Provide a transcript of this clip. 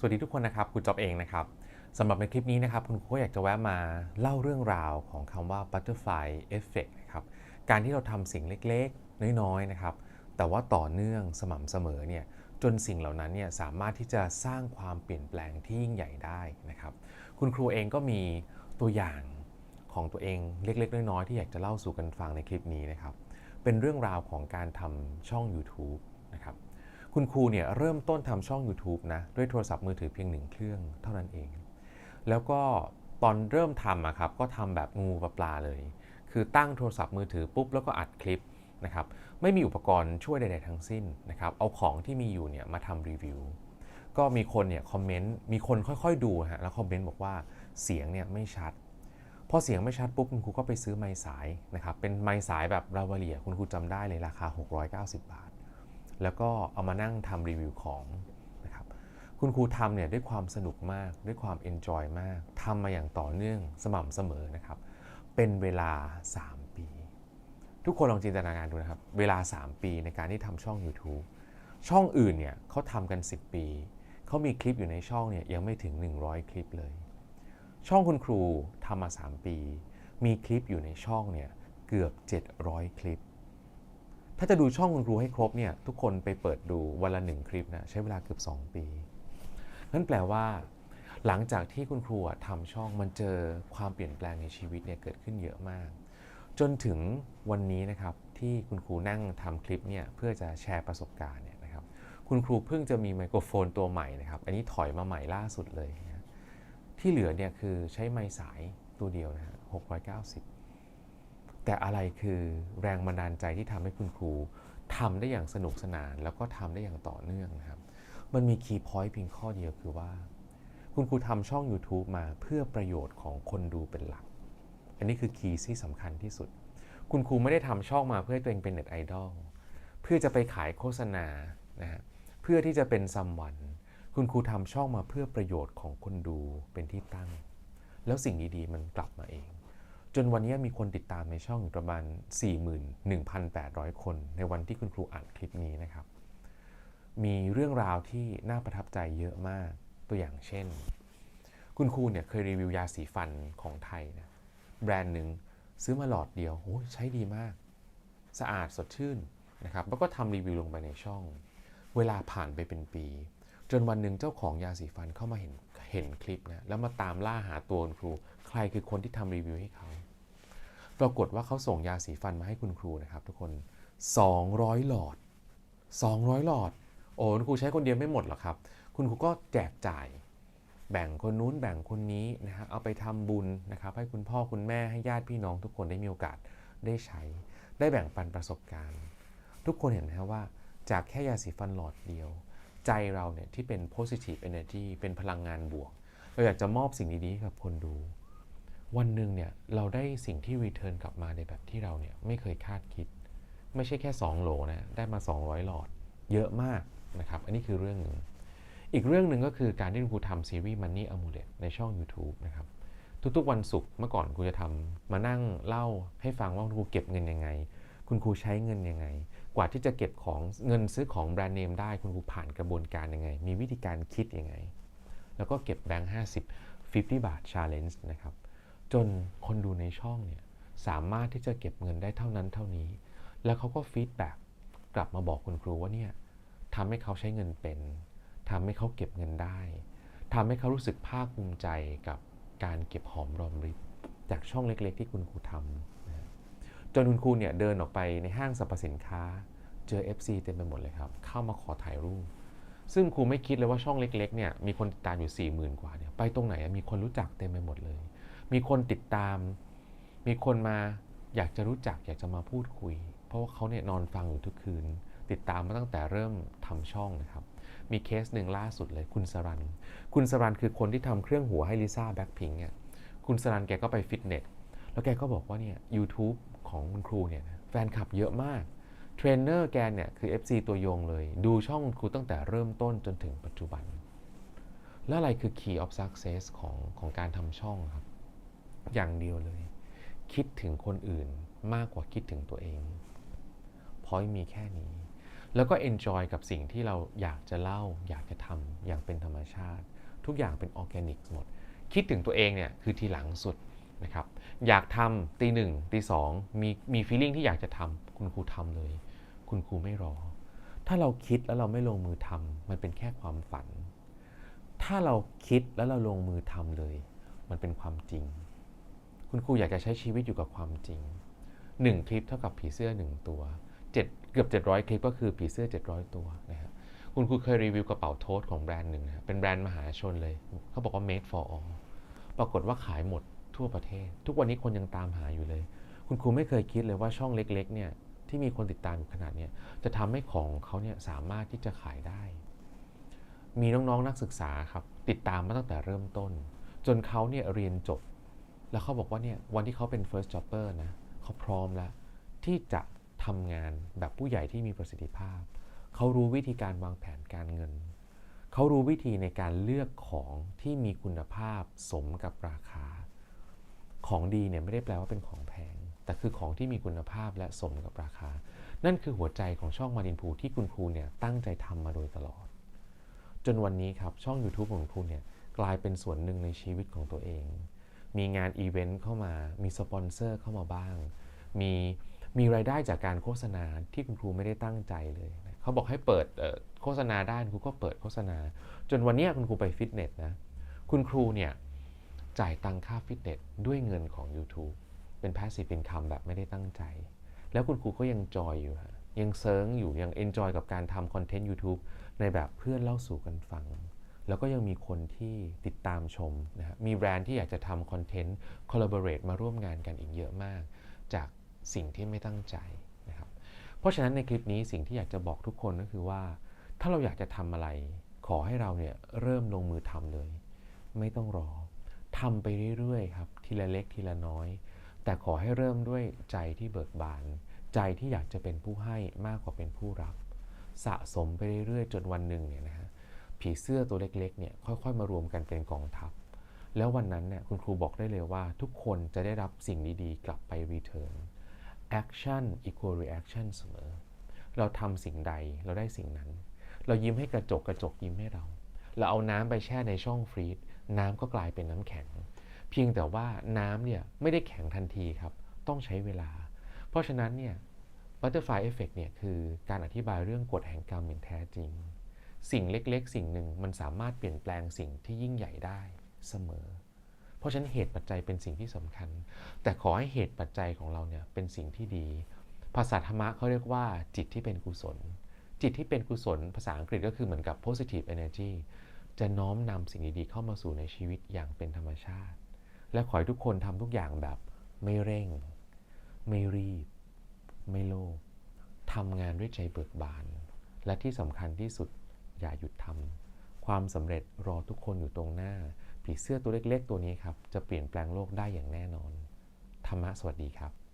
สวัสดีทุกคนนะครับคุณจอบเองนะครับสำหรับในคลิปนี้นะครับคุณครูก็อยากจะแวะมาเล่าเรื่องราวของคำว่า butterfly effect นะครับการที่เราทำสิ่งเล็กๆ น้อยๆนะครับแต่ว่าต่อเนื่องสม่ำเสมอเนี่ยจนสิ่งเหล่านั้นเนี่ยสามารถที่จะสร้างความเปลี่ยนแปลงที่ยิ่งใหญ่ได้นะครับคุณครูเองก็มีตัวอย่างของตัวเองเล็ก ๆ น้อยๆที่อยากจะเล่าสู่กันฟังในคลิปนี้นะครับเป็นเรื่องราวของการทำช่อง YouTube คุณครูเนี่ยเริ่มต้นทำช่อง YouTube นะด้วยโทรศัพท์มือถือเพียงหนึ่งเครื่องเท่านั้นเอง แล้วก็ตอนเริ่มทำอะครับก็ทำแบบงูปลาเลย คือตั้งโทรศัพท์มือถือปุ๊บแล้วก็อัดคลิปนะครับไม่มีอุปกรณ์ช่วยใดๆทั้งสิ้นนะครับเอาของที่มีอยู่เนี่ยมาทำรีวิวก็มีคนเนี่ยคอมเมนต์มีคนค่อยๆดูฮะแล้วคอมเมนต์บอกว่าเสียงเนี่ยไม่ชัดพอเสียงไม่ชัดปุ๊บคุณครูก็ไปซื้อไม้สายนะครับเป็นไม้สายแบบราวเลียคุณครูจำได้เลยราคา 690 บาท แล้วก็เอามานั่งทำรีวิวของนะครับคุณครูทำเนี่ยด้วยความสนุกมากด้วยความเอนจอยมากทำมาอย่างต่อเนื่องสม่ำเสมอนะครับเป็นเวลา 3 ปี ทุกคนลองจินตนาการดูนะครับ เวลา 3 ปีในการที่ทำช่อง YouTube ช่องอื่นเนี่ยเขาทำกัน 10 ปีเขามีคลิปอยู่ในช่องเนี่ยยังไม่ถึง 100 คลิปเลย ช่องคุณครูทำมา 3 ปี มีคลิปอยู่ในช่องเนี่ยเกือบ 700 คลิป ถ้าจะดูช่องคุณครูให้ครบเนี่ยทุกคนไปเปิดดูวันละหนึ่งคลิปนะใช้เวลาเกือบ 2 ปีนั่นแปลว่า หลังจากที่คุณครูอะทำช่องมันเจอความเปลี่ยนแปลงในชีวิตเนี่ยเกิดขึ้นเยอะมาก จนถึงวันนี้นะครับที่คุณครูนั่งทำคลิปเนี่ยเพื่อจะแชร์ประสบการณ์เนี่ยนะครับคุณครูเพิ่งจะมีไมโครโฟนตัวใหม่นะครับอันนี้ถอยมาใหม่ล่าสุดเลยนะที่เหลือเนี่ยคือใช้ไม้สายตัวเดียวนะฮะ690 แต่อะไรคือแรงบันดาลใจที่ทำให้คุณครูทำได้อย่างสนุกสนาน แล้วก็ทำได้อย่างต่อเนื่องนะครับ มันมีคีย์พอยต์เพียงข้อเดียวคือว่า คุณครูทำช่อง YouTube มาเพื่อประโยชน์ของคนดูเป็นหลัก อันนี้คือคีย์ที่สำคัญที่สุด คุณครูไม่ได้ทำช่องมาเพื่อตัวเองเป็นเน็ตไอดอลเพื่อจะไปขายโฆษณานะฮะเพื่อที่จะเป็นซัมวันคุณครูทำช่องมาเพื่อประโยชน์ของคนดูเป็นที่ตั้ง แล้วสิ่งดีๆมันกลับมาเอง จนวันนี้มีคนติดตามในช่องอยู่ประมาณ 41,800 คนในวันที่คุณครูอ่านคลิปนี้นะครับ มีเรื่องราวที่น่าประทับใจเยอะมากตัวอย่างเช่น คุณครูเนี่ยเคยรีวิวยาสีฟันของไทยนะแบรนด์หนึ่งซื้อมาหลอดเดียวโอ้ใช้ดีมาก สะอาดสดชื่นนะครับแล้วก็ทำรีวิวลงไปในช่อง เวลาผ่านไปเป็นปี จนวันหนึ่งเจ้าของยาสีฟันเข้ามาเห็นเห็นคลิปนะแล้วมาตามล่าหาตัวคุณครู ใครคือคนที่ทำรีวิวให้เขา ปรากฏว่าเขาส่งยาสีฟันมาให้คุณครูนะครับ ทุกคน 200 หลอด 200 หลอด โอ้คุณครูใช้คนเดียวไม่หมดหรอกครับ คุณครูก็แจกจ่าย แบ่งคนนู้นแบ่งคนนี้นะฮะเอาไปทำบุญนะครับ ให้คุณพ่อคุณแม่ให้ญาติพี่น้องทุกคนได้มีโอกาสได้ใช้ ได้แบ่งปันประสบการณ์ ทุกคนเห็นไหมครับว่า จากแค่ยาสีฟันหลอดเดียว ใจเราเนี่ยที่เป็น positive energy เป็นพลังงานบวก เราอยากจะมอบสิ่งดีๆให้กับคนดู วันหนึ่งเนี่ยเราได้สิ่งที่ return กลับมาในแบบที่เราเนี่ยไม่เคยคาดคิด ไม่ใช่แค่ 2 โหลนะได้มา 200 หลอด เยอะมากนะครับอันนี้คือเรื่องหนึ่งอีกเรื่องหนึ่งก็คือการที่คุณครูทำซีรีส์ Money Amulet ในช่อง YouTube นะครับทุกๆวันศุกร์เมื่อก่อนครูจะทำมานั่งเล่าให้ฟังว่าคุณครูเก็บเงินยังไง คุณครูใช้เงินยังไง กว่าที่จะเก็บของเงินซื้อของแบรนด์เนมได้คุณครูผ่านกระบวนการยังไง มีวิธีการคิดยังไง แล้วก็เก็บแบงค์50 50 บาท challenge นะครับ จนคนดูในช่องเนี่ยสามารถที่จะเก็บเงินได้เท่านั้นเท่านี้ แล้วเขาก็ฟีดแบ็กกลับมาบอกคุณครูว่าเนี่ยทำให้เขาใช้เงินเป็นทำให้เขาเก็บเงินได้ทำให้เขารู้สึกภาคภูมิใจกับการเก็บหอมรอมริบจากช่องเล็ก ๆ ที่คุณครูทำ นะจนคุณครูเนี่ยเดินออกไปในห้างสรรพสินค้า เจอ FC เต็มไปหมดเลยครับ เข้ามาขอถ่ายรูป ซึ่งครูไม่คิดเลยว่าช่องเล็กๆเนี่ยมีคนติดตามอยู่ 4 0,000 กว่าเนี่ยไปตรงไหนมีคนรู้จักเต็มไปหมดเลย มีคนติดตาม มีคนมาอยากจะรู้จักอยากจะมาพูดคุย เพราะว่าเขาเนี่ยนอนฟังอยู่ทุกคืน ติดตามมาตั้งแต่เริ่มทำช่องนะครับมีเคสหนึ่งล่าสุดเลยคุณสรัน คุณสรันคือคนที่ทำเครื่องหัวให้ลิซ่าแบ็คพิงเนี่ยคุณสรันแกก็ไปฟิตเนสแล้วแกก็บอกว่าเนี่ย YouTube ของคุณครูเนี่ยแฟนคลับเยอะมากเทรนเนอร์แกเนี่ยคือ FC ตัวยงเลย ดูช่องคุณครูตั้งแต่เริ่มต้นจนถึงปัจจุบัน แล้วอะไรคือ key of success ของของการทำช่องครับ อย่างเดียวเลย คิดถึงคนอื่นมากกว่าคิดถึงตัวเองพอยมีแค่นี้ แล้วก็ enjoy กับสิ่งที่เราอยากจะเล่า อยากจะทำอย่างเป็นธรรมชาติ ทุกอย่างเป็นออร์แกนิกหมด คิดถึงตัวเองเนี่ยคือทีหลังสุด นะครับอยากทำตีหนึ่งตีสองมีมี feeling ที่อยากจะทำคุณครูทำเลย คุณครูไม่รอ ถ้าเราคิดแล้วเราไม่ลงมือทำมันเป็นแค่ความฝัน ถ้าเราคิดแล้วเราลงมือทำเลย มันเป็นความจริง คุณครูอยากจะใช้ชีวิตอยู่กับความจริง 1 คลิปเท่ากับผีเสื้อ 1 ตัว 7 เกือบ 700 คลิปก็คือผีเสื้อ 700 ตัวนะครับคุณครูเคยรีวิวกระเป๋าโทสของแบรนด์หนึ่งนะเป็นแบรนด์มหาชนเลย เขาบอกว่า made for all ปรากฏว่าขายหมด ทั่วประเทศ ทุกวันนี้คนยังตามหาอยู่เลย คุณครูไม่เคยคิดเลยว่าช่องเล็กๆเนี่ยที่มีคนติดตามอยู่ขนาดเนี้ยจะทำให้ของเขาเนี่ยสามารถที่จะขายได้ มีน้องๆนักศึกษาครับติดตามมาตั้งแต่เริ่มต้น จนเขาเนี่ยเรียนจบ แล้วเขาบอกว่าเนี่ยวันที่เขาเป็น first jobber นะเขาพร้อมแล้ว ที่จะทำงานแบบผู้ใหญ่ที่มีประสิทธิภาพ เขารู้วิธีการวางแผนการเงิน เขารู้วิธีในการเลือกของที่มีคุณภาพสมกับราคา ของดีเนี่ยไม่ได้แปลว่าเป็นของแพง แต่คือของที่มีคุณภาพและสมกับราคา นั่นคือหัวใจของช่องมาดินพูที่คุณครูเนี่ยตั้งใจทำมาโดยตลอด จนวันนี้ครับช่อง YouTube ของคุณเนี่ยกลายเป็นส่วนหนึ่งในชีวิตของตัวเอง มีงานอีเวนต์เข้ามา มีสปอนเซอร์เข้ามาบ้าง มีมีรายได้จากการโฆษณาที่คุณครูไม่ได้ตั้งใจเลยนะเขาบอกให้เปิดโฆษณาได้คุณครูก็เปิดโฆษณา จนวันนี้คุณครูไปฟิตเนสนะ คุณครูเนี่ย จ่ายตังค่าฟิตเนสด้วยเงินของ YouTube เป็น passive income แบบไม่ได้ตั้งใจ แล้วคุณครูก็ยังจอยอยู่ฮะยังเซิร์งอยู่ ยัง enjoy กับการทำคอนเทนต์ YouTube ในแบบเพื่อนเล่าสู่กันฟัง แล้วก็ยังมีคนที่ติดตามชมนะฮะมีแบรนด์ที่อยากจะทำคอนเทนต์ collaborate มาร่วมงานกันอีกเยอะมาก จากสิ่งที่ไม่ตั้งใจนะครับเพราะฉะนั้นในคลิปนี้สิ่งที่อยากจะบอกทุกคนก็คือว่า ถ้าเราอยากจะทำอะไร ขอให้เราเนี่ยเริ่มลงมือทำเลย ไม่ต้องรอ ทำไปเรื่อยๆครับทีละเล็กทีละน้อย แต่ขอให้เริ่มด้วยใจที่เบิกบาน ใจที่อยากจะเป็นผู้ให้มากกว่าเป็นผู้รับ สะสมไปเรื่อยๆ จนวันหนึ่งเนี่ยนะฮะผีเสื้อตัวเล็กๆเนี่ยค่อยๆ มารวมกันเป็นกองทัพ แล้ววันนั้นเนี่ยคุณครูบอกได้เลยว่า ทุกคนจะได้รับสิ่งดีๆ กลับไป return action equal reaction เสมอ เราทำสิ่งใดเราได้สิ่งนั้น เรายิ้มให้กระจกกระจกยิ้มให้เรา เราเอาน้ำไปแช่ในช่องฟรีซ น้ำก็กลายเป็นน้ำแข็ง เพียงแต่ว่าน้ำเนี่ยไม่ได้แข็งทันทีครับ ต้องใช้เวลา เพราะฉะนั้นเนี่ย Butterfly Effect เนี่ยคือการอธิบายเรื่องกฎแห่งกรรมอย่างแท้จริง สิ่งเล็กๆ สิ่งหนึ่งมันสามารถเปลี่ยนแปลงสิ่งที่ยิ่งใหญ่ได้เสมอ เพราะฉะนั้นเหตุปัจจัยเป็นสิ่งที่สำคัญ แต่ขอให้เหตุปัจจัยของเราเนี่ยเป็นสิ่งที่ดี ภาษาธรรมะเขาเรียกว่าจิตที่เป็นกุศล จิตที่เป็นกุศล ภาษาอังกฤษก็คือเหมือนกับ positive energy จะน้อมนำสิ่งดีๆเข้ามาสู่ในชีวิตอย่างเป็นธรรมชาติ และขอให้ทุกคนทำทุกอย่างแบบไม่เร่ง ไม่รีบ ไม่โลภทำงานด้วยใจเบิกบาน และที่สำคัญที่สุดอย่าหยุดทำความสำเร็จรอทุกคนอยู่ตรงหน้า ผีเสื้อตัวเล็กๆ ตัวนี้ครับ จะเปลี่ยนแปลงโลกได้อย่างแน่นอน ธรรมะสวัสดีครับ